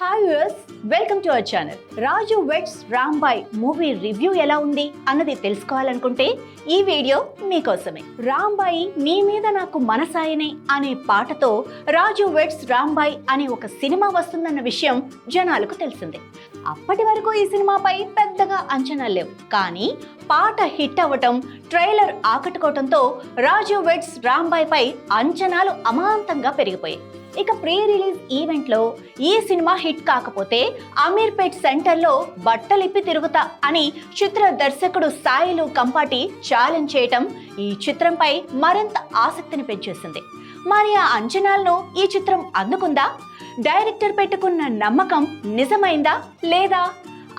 Hi viewers welcome to our channel Raju weds Rambai movie review ఎలా ఉంది అన్నది తెలుసుకోవాలనుకుంటే ఈ వీడియో మీకోసమే రాంబాయి నీ మీద నాకు మనసాయనే అనే పాటతో రాజు వెట్స్ రాంబాయ్ అనే ఒక సినిమా వస్తుందన్న విషయం జనాలకు తెలిసిందే. అప్పటి వరకు ఈ సినిమాపై పెద్దగా అంచనాలు లేవు. కానీ పాట హిట్ అవ్వటం ట్రైలర్ ఆకట్టుకోవటంతో రాజు వెట్స్ రాంబాయ్ పై అంచనాలు అమాంతంగా పెరిగిపోయాయి. ఇక ప్రీ రిలీజ్ ఈవెంట్లో ఈ సినిమా హిట్ కాకపోతే అమీర్పేట్ సెంటర్లో బట్టలిప్పి తిరుగుతా అని చిత్ర దర్శకుడు సాయిలు కంపాటి ఛాలెంజ్ చేయటం ఈ చిత్రంపై మరింత ఆసక్తిని పెంచేసింది. మరి ఆ అంచనాలను ఈ చిత్రం అందుకుందా? డైరెక్టర్ పెట్టుకున్న నమ్మకం నిజమైందా లేదా?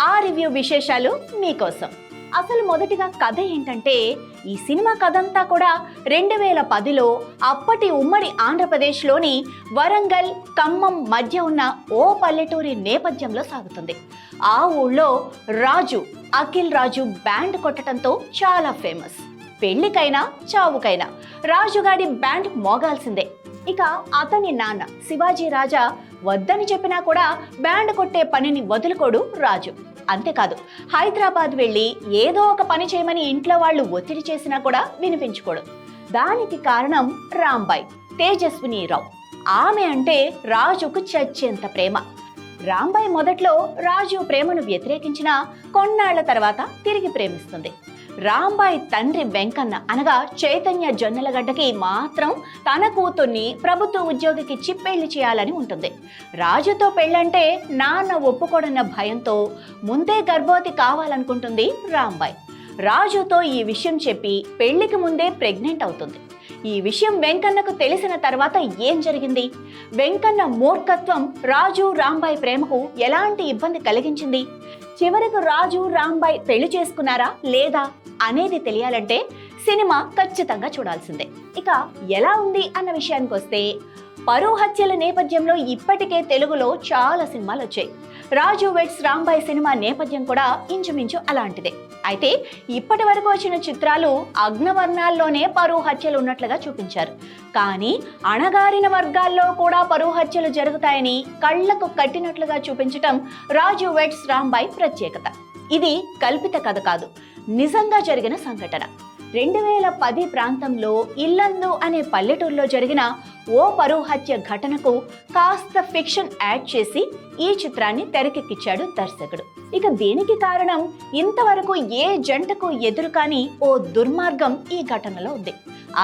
ఆ రివ్యూ విశేషాలు మీకోసం. అసలు మొదటిగా కథ ఏంటంటే ఈ సినిమా కథంతా కూడా రెండు వేల పదిలో అప్పటి ఉమ్మడి ఆంధ్రప్రదేశ్లోని వరంగల్ ఖమ్మం మధ్య ఉన్న ఓ పల్లెటూరి నేపథ్యంలో సాగుతుంది. ఆ ఊళ్ళో రాజు అఖిల్ రాజు బ్యాండ్ కొట్టడంతో చాలా ఫేమస్. పెళ్ళికైనా చావుకైనా రాజుగాడి బ్యాండ్ మోగాల్సిందే. ఇక అతని నాన్న శివాజీ రాజా వద్దని చెప్పినా కూడా బ్యాండ్ కొట్టే పనిని వదులుకోడు రాజు. అంతేకాదు హైదరాబాద్ వెళ్ళి ఏదో ఒక పని చేయమని ఇంట్లో వాళ్ళు ఒత్తిడి చేసినా కూడా వినిపించుకోడు. దానికి కారణం రాంబాయ్ తేజస్విని రావు. ఆమె అంటే రాజుకు చచ్చేంత ప్రేమ. రాంబాయ్ మొదట్లో రాజు ప్రేమను వ్యతిరేకించినా కొన్నాళ్ళ తర్వాత తిరిగి ప్రేమిస్తుంది. రాంబాయ్ తండ్రి వెంకన్న అనగా చైతన్య జొన్నలగడ్డకి మాత్రం తన కూతుర్ని ప్రభుత్వ ఉద్యోగికిచ్చి పెళ్ళి చేయాలని ఉంటుంది. రాజుతో పెళ్ళంటే నాన్న ఒప్పుకోడన్న భయంతో ముందే గర్భవతి కావాలనుకుంటుంది రాంబాయ్. రాజుతో ఈ విషయం చెప్పి పెళ్ళికి ముందే ప్రెగ్నెంట్ అవుతుంది. ఈ విషయం వెంకన్నకు తెలిసిన తర్వాత ఏం జరిగింది? వెంకన్న మూర్ఖత్వం రాజు రాంబాయ్ ప్రేమకు ఎలాంటి ఇబ్బంది కలిగించింది? చివరకు రాజు రాంబాయ్ పెళ్ళి చేసుకున్నారా లేదా? అనేది తెలియాలంటే సినిమా ఖచ్చితంగా చూడాల్సిందే. ఇక ఎలా ఉంది అన్న విషయానికి వస్తే పరువు హత్యల నేపథ్యంలో ఇప్పటికే తెలుగులో చాలా సినిమాలు వచ్చాయి. రాజు వెట్స్ రాంబాయ్ సినిమా నేపథ్యం కూడా ఇంచుమించు అలాంటిదే. అయితే ఇప్పటి వరకు వచ్చిన చిత్రాలు అగ్నవర్ణాల్లోనే పరువు హత్యలు ఉన్నట్లుగా చూపించారు. కానీ అణగారిన వర్గాల్లో కూడా పరువు హత్యలు జరుగుతాయని కళ్ళకు కట్టినట్లుగా చూపించటం రాజు వెట్స్ రాంబాయ్ ప్రత్యేకత. ఇది కల్పిత కథ కాదు. నిజంగా జరిగిన సంఘటన. రెండు వేల పది ప్రాంతంలో ఇల్లందు అనే పల్లెటూరులో జరిగిన ఓ పరువు హత్య ఘటనకు కాస్త ఫిక్షన్ యాడ్ చేసి ఈ చిత్రాన్ని తెరకెక్కించాడు దర్శకుడు. ఇక దీనికి కారణం ఇంతవరకు ఏ జంటకు ఎదురు కాని ఓ దుర్మార్గం ఈ ఘటనలో ఉంది.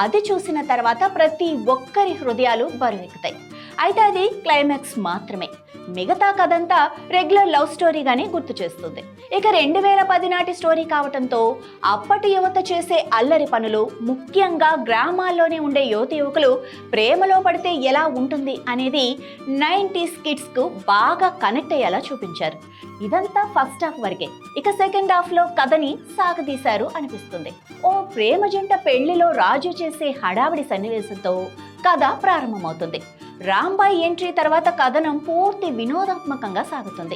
అది చూసిన తర్వాత ప్రతి ఒక్కరి హృదయాలు బరువెక్కుతాయి. అయితే అది క్లైమాక్స్ మాత్రమే. మిగతా కథంతా రెగ్యులర్ లవ్ స్టోరీగానే గుర్తు చేస్తుంది. ఇక రెండు వేల పది నాటి స్టోరీ కావటంతో అప్పటి యువత చేసే అల్లరి పనులు ముఖ్యంగా గ్రామాల్లోనే ఉండే యువత యువకులు ప్రేమలో పడితే ఎలా ఉంటుంది అనేది నైంటీస్ కిడ్స్కు బాగా కనెక్ట్ అయ్యేలా చూపించారు. ఇదంతా ఫస్ట్ హాఫ్ వరకే. ఇక సెకండ్ హాఫ్లో కథని సాగదీశారు అనిపిస్తుంది. ఓ ప్రేమ జంట పెళ్ళిలో రాజు చేసే హడావిడి సన్నివేశంతో కథ ప్రారంభమవుతుంది. రాంబాయ్ ఎంట్రీ తర్వాత కథనం పూర్తి వినోదాత్మకంగా సాగుతుంది.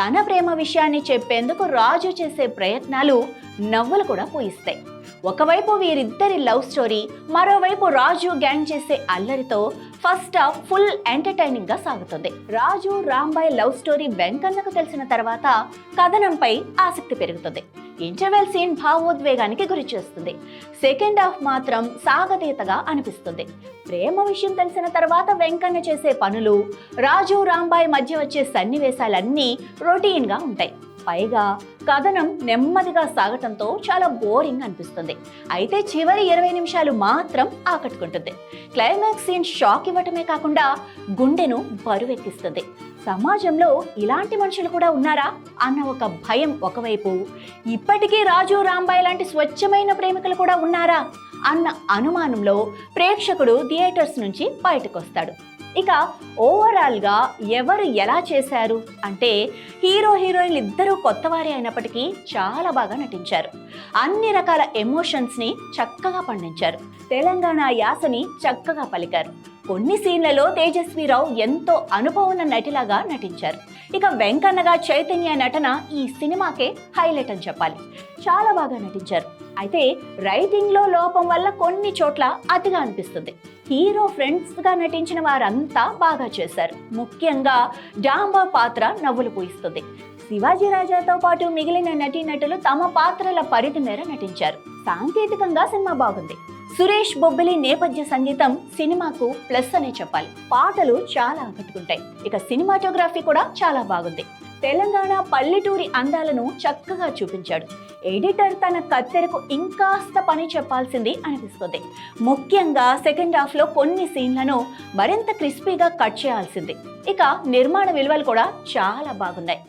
తన ప్రేమ విషయాన్ని చెప్పేందుకు రాజు చేసే ప్రయత్నాలు నవ్వులు కూడా పూయిస్తాయి. ఒకవైపు వీరిద్దరి లవ్ స్టోరీ మరోవైపు రాజు గ్యాంగ్ చేసే అల్లరితో ఫస్ట్ హాఫ్ ఫుల్ ఎంటర్టైనింగ్గా సాగుతుంది. రాజు రాంబాయ్ లవ్ స్టోరీ వెంకన్నకు తెలిసిన తర్వాత కథనంపై ఆసక్తి పెరుగుతుంది. ఇంటర్వెల్ సీన్ భావోద్వేగానికి గురి చేస్తుంది సెకండ్ హాఫ్ మాత్రం సాగతీతగా అనిపిస్తుంది. ప్రేమ విషయం తెలిసిన తర్వాత వెంకన్న చేసే పనులు రాజు రాంబాయ్ మధ్య వచ్చే సన్నివేశాలన్నీ రొటీన్గా ఉంటాయి. పైగా కథనం నెమ్మదిగా సాగటంతో చాలా బోరింగ్ అనిపిస్తుంది. అయితే చివరి ఇరవై నిమిషాలు మాత్రం ఆకట్టుకుంటుంది. క్లైమాక్స్ సీన్ షాక్ ఇవ్వటమే కాకుండా గుండెను బరువెక్కిస్తుంది. సమాజంలో ఇలాంటి మనుషులు కూడా ఉన్నారా అన్న ఒక భయం ఒకవైపు. ఇప్పటికీ రాజు రాంబాయ్ లాంటి స్వచ్ఛమైన ప్రేమికులు కూడా ఉన్నారా అన్న అనుమానంలో ప్రేక్షకుడు థియేటర్స్ నుంచి బయటకొస్తాడు. ఇక ఓవరాల్గా ఎవరు ఎలా చేశారు? అంటే హీరో హీరోయిన్లు ఇద్దరూ కొత్తవారే అయినప్పటికీ చాలా బాగా నటించారు. అన్ని రకాల ఎమోషన్స్ని చక్కగా పండించారు. తెలంగాణ యాసని చక్కగా పలికారు. కొన్ని సీన్లలో తేజస్వీరావు ఎంతో అనుభవం ఉన్న నటిలాగా నటించారు. ఇక వెంకన్నగా చైతన్య నటన ఈ సినిమాకే హైలైట్ అని చెప్పాలి. చాలా బాగా నటించారు. అయితే రైటింగ్లో లోపం వల్ల కొన్ని చోట్ల అతిగా అనిపిస్తుంది. హీరో ఫ్రెండ్స్గా నటించిన వారంతా బాగా చేశారు. ముఖ్యంగా డాంబా పాత్ర నవ్వులు పూయిస్తుంది. శివాజీ రాజాతో పాటు మిగిలిన నటీనటులు తమ పాత్రల పరిధి మేర నటించారు. సాంకేతికంగా సినిమా బాగుంది. సురేష్ బొబ్బిలి నేపథ్య సంగీతం సినిమాకు ప్లస్ అనే చెప్పాలి. పాటలు చాలా ఆకట్టుకుంటాయి. ఇక సినిమాటోగ్రఫీ కూడా చాలా బాగుంది. తెలంగాణ పల్లెటూరి అందాలను చక్కగా చూపించాడు. ఎడిటర్ తన కత్తెరకు ఇంకాస్త పని చెప్పాల్సింది అనిపిస్తుంది. ముఖ్యంగా సెకండ్ హాఫ్లో కొన్ని సీన్లను మరింత క్రిస్పీగా కట్ చేయాల్సింది. ఇక నిర్మాణ విలువలు కూడా చాలా బాగున్నాయి.